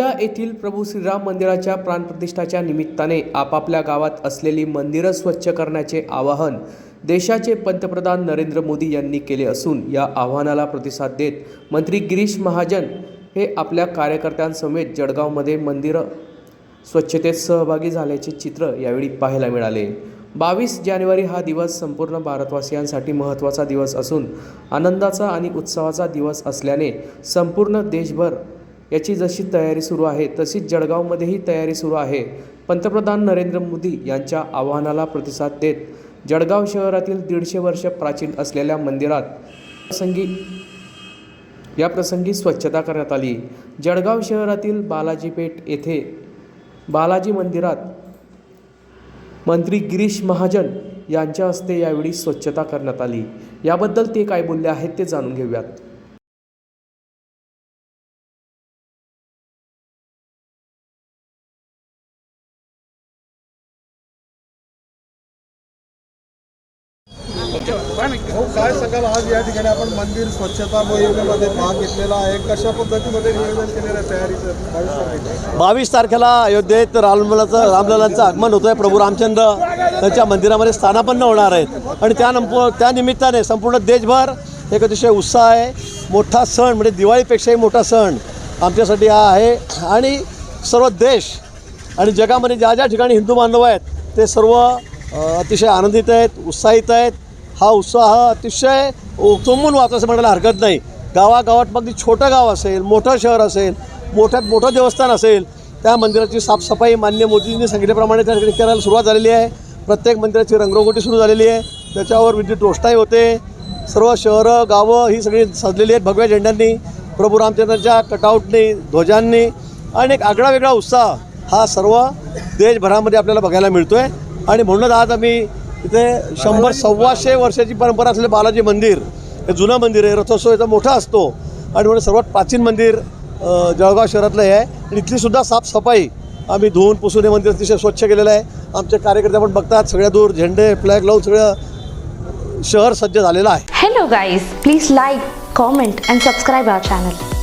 अयोध्या येथील प्रभू श्रीराम मंदिराच्या प्राणप्रतिष्ठाच्या निमित्ताने आपापल्या गावात असलेली मंदिरं स्वच्छ करण्याचे आवाहन देशाचे पंतप्रधान नरेंद्र मोदी यांनी केले असून या आव्हानाला प्रतिसाद देत मंत्री गिरीश महाजन हे आपल्या कार्यकर्त्यांसमेत जळगावमध्ये मंदिरं स्वच्छतेत सहभागी झाल्याचे चित्र यावेळी पाहायला मिळाले. बावीस जानेवारी हा दिवस संपूर्ण भारतवासियांसाठी महत्त्वाचा दिवस असून आनंदाचा आणि उत्सवाचा दिवस असल्याने संपूर्ण देशभर याची जशी तयारी सुरू आहे तशीच जळगावमध्येही तयारी सुरू आहे. पंतप्रधान नरेंद्र मोदी यांच्या आवाहनाला प्रतिसाद देत जळगाव शहरातील दीडशे वर्ष प्राचीन असलेल्या मंदिरात प्रसंगी या प्रसंगी स्वच्छता करण्यात आली. जळगाव शहरातील बालाजी पेठ येथे बालाजी मंदिरात मंत्री गिरीश महाजन यांच्या हस्ते यावेळी स्वच्छता करण्यात आली. याबद्दल ते काय बोलले आहेत ते जाणून घेऊयात. काय सांगाल? आज या ठिकाणी आपण मंदिर स्वच्छता मोहिमेमध्ये भाग घेतलेला आहे. कशा पद्धतीमध्ये नियोजन केलेलं आहे तयारीचं बावीस तारखेला अयोध्येत रामललाचं रामलालांचं आगमन होतं आहे प्रभू रामचंद्र त्यांच्या मंदिरामध्ये स्थानापन्न होणार आहेत. आणि त्यानंतर त्यानिमित्ताने संपूर्ण देशभर एक अतिशय उत्साह आहे. मोठा सण म्हणजे दिवाळीपेक्षाही मोठा सण आमच्यासाठी हा आहे. आणि सर्व देश आणि जगामध्ये ज्या ज्या ठिकाणी हिंदू बांधव आहेत ते सर्व अतिशय आनंदित आहेत उत्साहित आहेत. हा उत्साह अतिशय चोमून वाहतो असं म्हणायला हरकत नाही. गावागावात मग छोटं गाव असेल मोठं शहर असेल मोठ्यात मोठं देवस्थान असेल त्या मंदिराची साफसफाई मान्य मोदींनी सांगितल्याप्रमाणे त्या ठिकाणी करायला सुरुवात झालेली आहे. प्रत्येक मंदिराची रंगरंगोटी सुरू झालेली आहे. त्याच्यावर विद्युत रोषणाई होते. सर्व शहरं गावं ही सगळी सजलेली आहेत भगव्या झेंड्यांनी प्रभू रामचंद्रांच्या कटआउटनी ध्वजांनी. आणि एक आगळा वेगळा उत्साह हा सर्व देशभरामध्ये आपल्याला बघायला मिळतो आहे आणि म्हणूनच आज आम्ही इथे शंभर सव्वाशे वर्षाची परंपरा असलेलं बालाजी मंदिर हे जुनं मंदिर आहे रथोत्सव याचा मोठा असतो. आणि म्हणून सर्वात प्राचीन मंदिर जळगाव शहरातलं हे आहे. आणि इथलीसुद्धा साफसफाई आम्ही धुवून पुसून हे मंदिर अतिशय स्वच्छ केलेलं आहे. आमचे कार्यकर्ते आपण बघतात सगळ्या दूर झेंडे फ्लॅग लावून सगळं शहर सज्ज झालेलं आहे. Hello guys please like comment and subscribe our channel